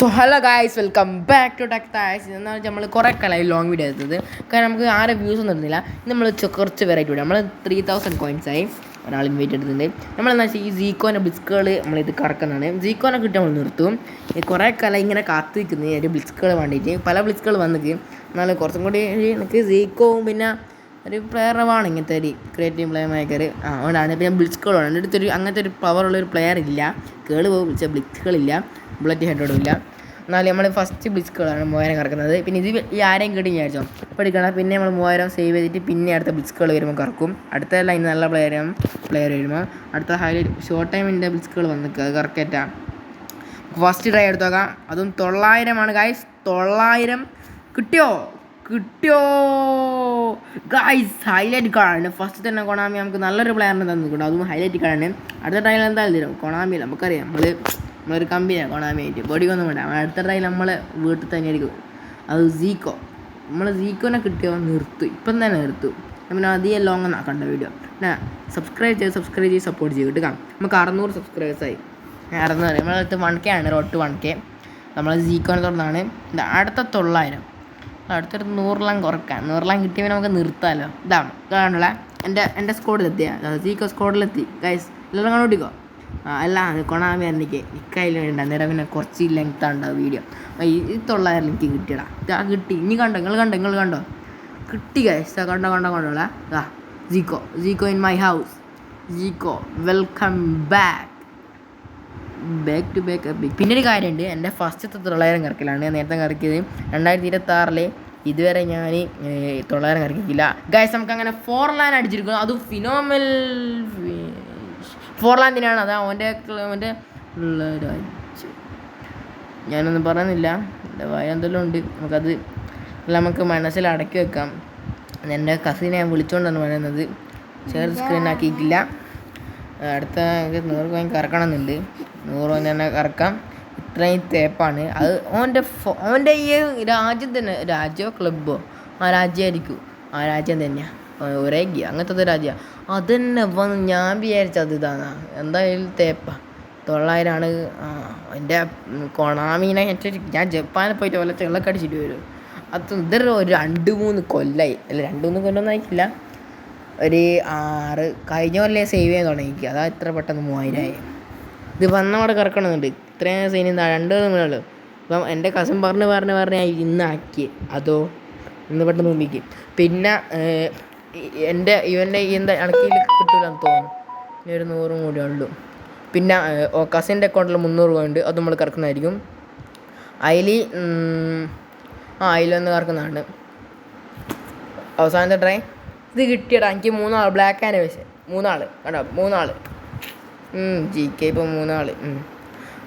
So hello guys welcome back to tech തായ്സ് എന്നാൽ നമ്മൾ കുറേ കളായി ലോങ് വീഡിയോ എടുത്തത്. കാരണം നമുക്ക് ആരെ വ്യൂസ് ഒന്നും ഇരുന്നില്ല ഇന്ന് നമ്മൾ കുറച്ച് വെറൈറ്റി വീഡിയോ നമ്മൾ ത്രീ തൗസൻഡ് കോയിൻസ് ആയി ഒരാൾ ഇൻവൈറ്റ് എടുത്തിട്ടുണ്ട്. നമ്മളെന്താ വെച്ചാൽ ഈ സീക്കോന്റെ ബ്ലിസ്കുകൾ നമ്മളിത് കറക്കുന്നതാണ്. സീക്കോനെ കിട്ടി നമ്മൾ നിർത്തും. കുറേ കല ഇങ്ങനെ കാത്തിരിക്കുന്നത് ഒരു ബ്ലിസ്കുകൾ വേണ്ടിയിട്ട്. പല ബ്ലിസ്കുകൾ വന്നിട്ട് എന്നാലും കുറച്ചും കൂടി എനിക്ക് സീക്കോവും പിന്നെ ഒരു പ്ലെയറാണ് ഇങ്ങനത്തെ ഒരു ക്രിയേറ്റീവ് പ്ലെയർ മേക്കർ ആ അതുകൊണ്ടാണ്. പിന്നെ ബ്ലിസ്കുകളാണ് എന്റെ അടുത്തൊരു അങ്ങനത്തെ ഒരു പവറുള്ള ഒരു പ്ലെയർ ഇല്ല. കേൾ പോകും പക്ഷേ ബ്ലിസ്കുകളില്ല ബുള്ളറ്റ് ഹെഡോടും ഇല്ല എന്നാലും നമ്മൾ ഫസ്റ്റ് ബ്ലിസ്കുകളാണ് മൂവായിരം കറക്കുന്നത്. പിന്നെ ഇത് ഈ ആരെയും കിട്ടി വിചാരിച്ചോ? ഇപ്പോൾ എടുക്കണം പിന്നെ നമ്മൾ മൂവായിരം സേവ് ചെയ്തിട്ട് പിന്നെ അടുത്ത ബ്ലിസ്കുകൾ വരുമ്പോൾ കറക്കും. അടുത്ത ലൈൻ നല്ല പ്ലെയർ പ്ലെയർ വരുമ്പോൾ അടുത്ത ഹൈലൈറ്റ് ഷോർട്ട് ടൈമിന്റെ ബ്ലിസ്കുകൾ വന്ന് കറക്കറ്റാ ഫസ്റ്റ് ട്രൈ എടുത്ത് നോക്കാം. അതും തൊള്ളായിരമാണ് ഗായ്സ് തൊള്ളായിരം. കിട്ടിയോ? കിട്ടിയോ? ഗായ്സ് ഹൈലൈറ്റ് കാർഡാണ് ഫസ്റ്റ് തന്നെ കൊണാമി നമുക്ക് നല്ലൊരു പ്ലെയറിനെ തന്നിട്ടുണ്ട് അതും ഹൈലൈറ്റ് കാർഡാണ് അടുത്ത ടൈമിൽ എന്തായാലും തരും. കൊണാമി നമുക്കറിയാം. നമ്മൾ നമ്മളൊരു കമ്പനിയാണ് കൊണാമി ആയിട്ട്. ബോഡിക്കൊന്നും വേണ്ട. അടുത്ത ടൈം നമ്മളെ വീട്ടിൽ തന്നെ ആയിരിക്കും. അത് സീക്കോ നമ്മൾ സീക്കോനെ കിട്ടിയോ നിർത്തും. ഇപ്പം തന്നെ നിർത്തും. പിന്നെ അധികം ലോങ് ഒന്നും കണ്ട വീഡിയോ പിന്നെ സബ്സ്ക്രൈബ് ചെയ്ത് സബ്സ്ക്രൈബ് ചെയ്ത് സപ്പോർട്ട് ചെയ്ത് കിട്ടുക നമുക്ക് അറുന്നൂറ് സബ്സ്ക്രൈബേഴ്സായി അറുന്നൂറ്. നമ്മളെ അടുത്ത് വൺ കെ ആണ്. റോട്ട് വൺ കെ നമ്മൾ സീക്കോനെ തുടർന്നാണ്. അടുത്ത തൊള്ളായിരം. അടുത്തൊരു നൂറിലാം കുറക്കാം നൂറിലാം കിട്ടിയപ്പോൾ നമുക്ക് നിർത്താമല്ലോ ഇതാണ് ഇതാണല്ലേ. എന്റെ എന്റെ സ്കോഡിലെത്തിയ സീക്കോ സ്കോഡിലെത്തി ഗൈസ് എല്ലാവരും കണ്ടുപിടിക്കോ? അല്ല കൊണാമി അറിഞ്ഞിക്ക് നിക്കയിൽ വേണ്ട. അന്നേരം പിന്നെ കുറച്ച് ലെങ്ത് ഉണ്ടാവും വീഡിയോ ഈ തൊള്ളായിരം എനിക്ക് കിട്ടിയടാ. ആ കിട്ടി. ഇനി കണ്ടോ? നിങ്ങൾ കണ്ടോ? നിങ്ങൾ കണ്ടോ? കിട്ടി കഴിച്ച കണ്ടോ കണ്ടോ കണ്ടോ ആ ജീക്കോ ജീക്കോ in my house ജീക്കോ welcome back back to back പിന്നെ ഒരു കാര്യമുണ്ട്. എന്റെ ഫസ്റ്റത്തെ തൊള്ളായിരം കറക്കിലാണ്. ഞാൻ നേരത്തെ കറക്കിയത് രണ്ടായിരത്തി ഇരുപത്തി ഇതുവരെ ഞാൻ തൊള്ളായിരം കറക്കിയില്ല ഗൈസ് നമുക്ക് അങ്ങനെ ഫോർ ലാൻ അടിച്ചിരിക്കുന്നു. അതും ഫിനോമൽ ഫോർ ലാൻഡിനാണ് അത് അവന്റെ അവന്റെ ഞാനൊന്നും പറയുന്നില്ല. എന്തെല്ലാം ഉണ്ട്? നമുക്കത് നമുക്ക് മനസ്സിൽ അടക്കി വെക്കാം. എന്റെ കസിനെ ഞാൻ വിളിച്ചുകൊണ്ടാണ് പറയുന്നത്. ഷെയർ സ്ക്രീൻ ആക്കിയിട്ടില്ല. അടുത്ത നൂറ് കോയിൻ കറക്കണമെന്നുണ്ട്. നൂറ് കോയിൻ തന്നെ കറക്കാം. ഇത്രയും തേപ്പാണ്. അത് ഓന്റെ ഓന്റെ ഈ രാജ്യം തന്നെ രാജ്യമോ ക്ലബ്ബോ ആ രാജ്യമായിരിക്കും ആ രാജ്യം തന്നെയാണ് ഒരേ ഗി അങ്ങനത്തെ രാജ്യമാണ് അത് തന്നെ വന്ന് ഞാൻ വിചാരിച്ചത് ഇതാണ് എന്തായാലും തേപ്പ. തൊള്ളായിരമാണ് എന്റെ കൊണാമീനെ ഞാൻ ജപ്പാനിൽ പോയിട്ട് വല്ല ചെള്ളൊക്കെ അടിച്ചിട്ട് വരും. അത് ഇതൊരു ഒരു രണ്ട് മൂന്ന് കൊല്ലായി. അല്ല രണ്ട് മൂന്ന് കൊല്ലമൊന്നും ആയിട്ടില്ല. ഒരു ആറ് കഴിഞ്ഞ കൊല്ലേ സേവ് ചെയ്യാൻ തുടങ്ങി. അതാ ഇത്ര പെട്ടെന്ന് മൂവായിരമായി ഇത് വന്നവിടെ കറക്കണമെന്നുണ്ട് ഇത്രയും സൈന്യം രണ്ട് തമ്മിലുള്ളൂ അപ്പം എന്റെ കസിൻ പറഞ്ഞ് പറഞ്ഞ് പറഞ്ഞ് ഇന്നാക്കി. അതോ ഇന്ന് പെട്ടെന്ന് മുമ്പിക്ക്. പിന്നെ എന്റെ ഇവന്റെ എന്താ അണക്കിയിൽ കിട്ടൂലെന്ന് തോന്നുന്നു. ഇനി ഒരു നൂറും കൂടി ഉള്ളൂ. പിന്നെ കസിന്റെ അക്കൗണ്ടിൽ മുന്നൂറ് രൂപ ഉണ്ട്. അത് നമ്മൾ കറക്കുന്നതായിരിക്കും. അതിൽ ആ അതിലൊന്ന് കറക്കുന്നതാണ്. അവസാനത്തെ ട്രൈ. ഇത് കിട്ടിയടാ. എനിക്ക് മൂന്നാൾ ബ്ലാക്ക് ആൻഡ് വെച്ച് മൂന്നാൾ കേട്ടോ മൂന്നാൾ ജി കെ ഇപ്പോൾ മൂന്നാൾ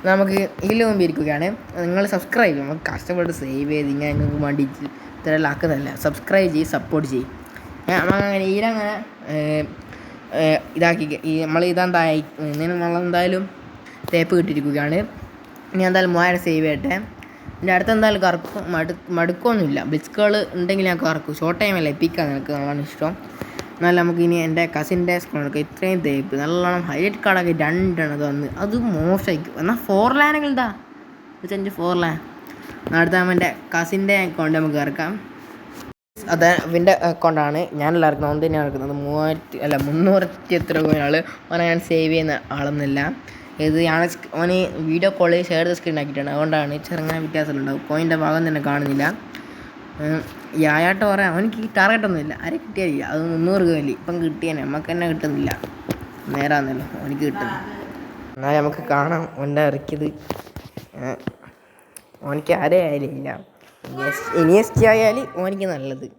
നമുക്ക് ഇതിൽ മുമ്പ് ഇരിക്കുകയാണ്. നിങ്ങൾ സബ്സ്ക്രൈബ് ചെയ്യും. കഷ്ടപ്പെട്ട് സേവ് ചെയ്ത് ഇങ്ങനെ നിങ്ങൾക്ക് വേണ്ടി ഇത്രയെല്ലാം സബ്സ്ക്രൈബ് ചെയ്യും സപ്പോർട്ട് ചെയ്യും. അങ്ങനെ ഈരങ്ങനെ ഇതാക്കി ഈ നമ്മൾ ഇതെന്തായി നമ്മൾ നമ്മളെന്തായാലും തേപ്പ് കിട്ടിയിരിക്കുകയാണ്. ഇനി എന്തായാലും മൂവായിരം സേവ് ചെയ്യട്ടെ. എന്റെ അടുത്ത് എന്തായാലും കറക്കും മടു മടുക്കൊന്നുമില്ല. ബ്ലിസ്കുകൾ ഉണ്ടെങ്കിൽ ഞാൻ കറക്കും. ഷോർട്ട് ടൈമല്ല എപ്പിക്കാൻ എനിക്ക് നല്ലോണം ഇഷ്ടം. എന്നാലും നമുക്ക് ഇനി എന്റെ കസിന്റെ സ്കൂളൊക്കെ ഇത്രയും തേപ്പ് നല്ലോണം ഹൈലൈറ്റ് കാർഡൊക്കെ രണ്ടെണ്ണം തന്ന്. അത് മോശമായിരിക്കും എന്നാൽ ഫോർ ലാനെങ്കിൽ എന്താ വെച്ചാൽ ഫോർ ലാൻ അടുത്ത എന്റെ കസിന്റെ അക്കൗണ്ട് നമുക്ക് ഇറക്കാം അത് ഇവന്റെ അക്കൗണ്ടാണ്. ഞാൻ ഇറക്കുന്നത് അവൻ തന്നെയാണ് ഇറക്കുന്നത് മൂവായിരത്തി അല്ല മുന്നൂറ്റി എത്ര കോയിനാൾ അവനെ ഞാൻ സേവ് ചെയ്യുന്ന ആളൊന്നുമില്ല. ഇത് ഞാൻ അവന് വീഡിയോ കോളിൽ ഷെയർ ചെയ്ത് സ്ക്രീൻ ആക്കിയിട്ടാണ്. അതുകൊണ്ടാണ് ചെറുങ്ങനെ വ്യത്യാസമുണ്ടാവും കോയിന്റെ ഭാഗം തന്നെ കാണുന്നില്ല. യായാട്ട് പറയാം. അവനിക്ക് ടാർഗറ്റ് ഒന്നുമില്ല ആരെ കിട്ടിയാലില്ല അത് മുന്നൂറ് രൂപ ഇപ്പം കിട്ടിയാൽ നമുക്ക് തന്നെ കിട്ടുന്നില്ല. നേരാന്നല്ലോ. അവനിക്ക് കിട്ടുന്നു. എന്നാൽ നമുക്ക് കാണാം. അവന്റെ ഇറക്കിയത്. ഓനിക്ക് ആരെ ആയാലും ഇല്ല. ഇനി എസ് ടി ആയാൽ ഓനിക്ക് നല്ലത്.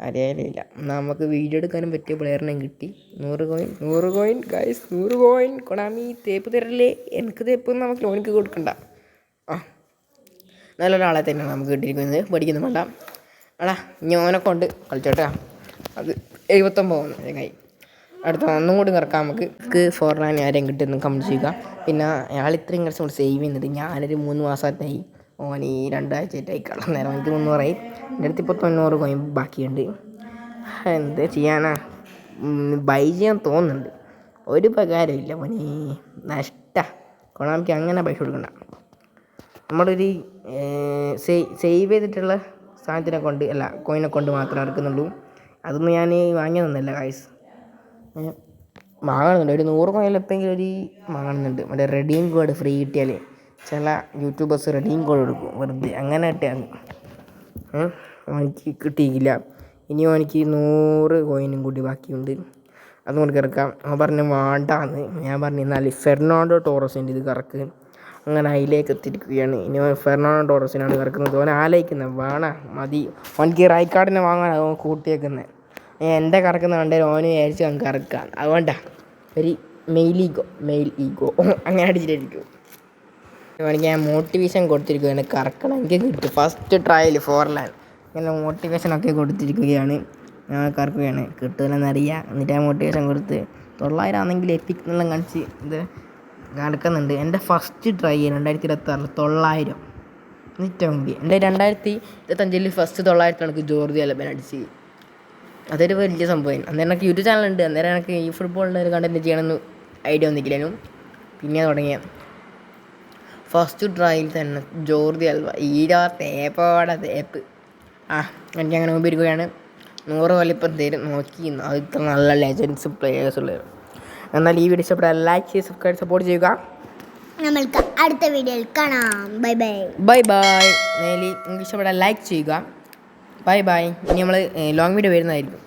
ആരെയായാലും ഇല്ല നമുക്ക് വീഡിയോ എടുക്കാനും പറ്റിയ പ്ലെയറിനെ കിട്ടി. നൂറ് കോയിൻ നൂറ് കോയിൻ ഗൈസ് നൂറ് കോയിൻ കൊണാമി തേപ്പ് തരല്ലേ? എനിക്ക് തേപ്പ് നമുക്ക് ഓനിക്ക് കൊടുക്കണ്ട. ആ. നല്ലൊരാളെ തന്നെയാണ് നമുക്ക് കിട്ടിയിരിക്കുന്നത്. പഠിക്കുന്ന വേണ്ട. അടാ ഞാനെ കൊണ്ട് കളിച്ചോട്ടെ. അത് എഴുപത്തൊമ്പത് കൈ. അടുത്ത ഒന്നും കൂടി നിറക്കാം നമുക്ക്. ഫോർ ലാൻ ആരെയും കിട്ടുന്നു കമന്റ് ചെയ്യുക. പിന്നെ അയാൾ ഇത്രയും കുറച്ചും കൂടി സേവ് ചെയ്യുന്നുണ്ട് ഞാനൊരു മൂന്ന് മാസമായിട്ടായി. ഓൻ ഈ രണ്ടാഴ്ചയായിട്ടായി കള്ളം നേരം എനിക്ക് മുന്നൂറായി എന്റെ അടുത്ത് ഇപ്പോൾ തൊണ്ണൂറ് കോയിൻ ബാക്കിയുണ്ട്. എന്ത് ചെയ്യാനാ? ബൈ ചെയ്യാൻ തോന്നുന്നുണ്ട്. ഒരു പ്രകാരമില്ല മോനെ. നഷ്ട. കൊണാമിക്ക് അങ്ങനെ പൈസ കൊടുക്കണ്ട. നമ്മളൊരു സേവ് ചെയ്തിട്ടുള്ള സാധനത്തിനെ കൊണ്ട് അല്ല കോയിനെ കൊണ്ട് മാത്രമേ ഇറക്കുന്നുള്ളൂ അതൊന്നും ഞാൻ വാങ്ങി തന്നില്ല കായ്സ് വാങ്ങുന്നുണ്ട് ഒരു നൂറ് കോയിൻ എപ്പോഴെങ്കിലും ഒരു വാങ്ങുന്നുണ്ട് മറ്റേ റെഡീം കോഡ് ഫ്രീ കിട്ടിയാൽ ചില യൂട്യൂബേഴ്സ് റെഡിയും കോൾ എടുക്കും. വെറുതെ അങ്ങനെ ഇട്ടാണ് എനിക്ക് കിട്ടിയില്ല. ഇനിയും എനിക്ക് നൂറ് കോയിനും കൂടി ബാക്കിയുണ്ട്. അതും കൊണ്ട് കിടക്കാം. അവൻ പറഞ്ഞു വേണ്ടാന്ന്. ഞാൻ പറഞ്ഞു എന്നാൽ ഫെർണാണ്ടോ ടോറസിന്റെ ഇത് കറക്ക്. അങ്ങനെ അതിലേക്ക് എത്തിയിരിക്കുകയാണ്. ഇനി ഫെർണാണ്ടോ ടോറസിനാണ് കറക്കുന്നത്. അവൻ ആലോചിക്കുന്നത് വേണ മതി. അവനക്ക് റൈക്കാർഡിനെ വാങ്ങാൻ അവൻ കൂട്ടിയേക്കുന്നത് എന്റെ കറക്കുന്ന കണ്ടേ ഓന് വിചാരിച്ചു അവൻ കറക്കാൻ അതുകൊണ്ടാ. ഒരു മെയിൽ ഈഗോ മെയിൽ ഈഗോ. അങ്ങനെ അടിച്ചിട്ടായിരിക്കും എനിക്ക് ഞാൻ മോട്ടിവേഷൻ കൊടുത്തിരിക്കുകയാണ്. കറക്കണം എനിക്ക് കിട്ടും. ഫസ്റ്റ് ട്രയൽ ഫോർ ലാൻ ഇങ്ങനെ മോട്ടിവേഷനൊക്കെ കൊടുത്തിരിക്കുകയാണ്. ഞാൻ കറക്കുകയാണ്. കിട്ടുമെന്നറിയാം. എന്നിട്ട് ആ മോട്ടിവേഷൻ കൊടുത്ത് തൊള്ളായിരം ആണെങ്കിൽ എപ്പിക് എന്നെല്ലാം കാണിച്ച് ഇത് നടക്കുന്നുണ്ട്. എന്റെ ഫസ്റ്റ് ട്രൈ രണ്ടായിരത്തി ഇരുപത്തി ആറിൽ തൊള്ളായിരം. ഏറ്റവും മുമ്പ് എന്റെ രണ്ടായിരത്തി ഇരുപത്തഞ്ചിൽ ഫസ്റ്റ് തൊള്ളായിരത്തി എനിക്ക് ജോർജി അലബൻ അടിച്ച്. അതൊരു വലിയ സംഭവം അന്നേരം എനിക്ക് യൂട്യൂബ് ചാനലുണ്ട് അന്നേരം എനിക്ക് ഈ ഫുട്ബോളിന്റെ ഒരു കണ്ടന്റ് ചെയ്യണമെന്ന് ഐഡിയ വന്നിട്ടില്ലേനും. പിന്നെ തുടങ്ങിയ ഫസ്റ്റ് ട്രയൽ തന്നെ ജോർജി അൽവ ഈരാ തേപ്പോടെ തേപ്പ്. ആ എനിക്ക് അങ്ങനെ മുമ്പ് ഇരിക്കുകയാണ് നൂറ് വലിപ്പം തരും നോക്കി ഇത്ര നല്ല ലെജൻസ് പ്ലേയേഴ്സ് ഉള്ളത് എന്നാൽ ഈ വീഡിയോ ഇഷ്ടപ്പെട്ടാൽ ലൈക്ക് ചെയ്ത് സബ്സ്ക്രൈബ് സപ്പോർട്ട് ചെയ്യുക. നമ്മൾക്ക് അടുത്ത വീഡിയോയിൽ കാണാം. ബൈ ബൈ ബൈ ബൈ നേലി നിങ്ങൾക്ക് ഇഷ്ടപ്പെട്ടാൽ ലൈക്ക് ചെയ്യുക. ബൈ ബൈ ഇനി നമ്മൾ ലോങ് വീഡിയോ വരുന്നതായിരിക്കും.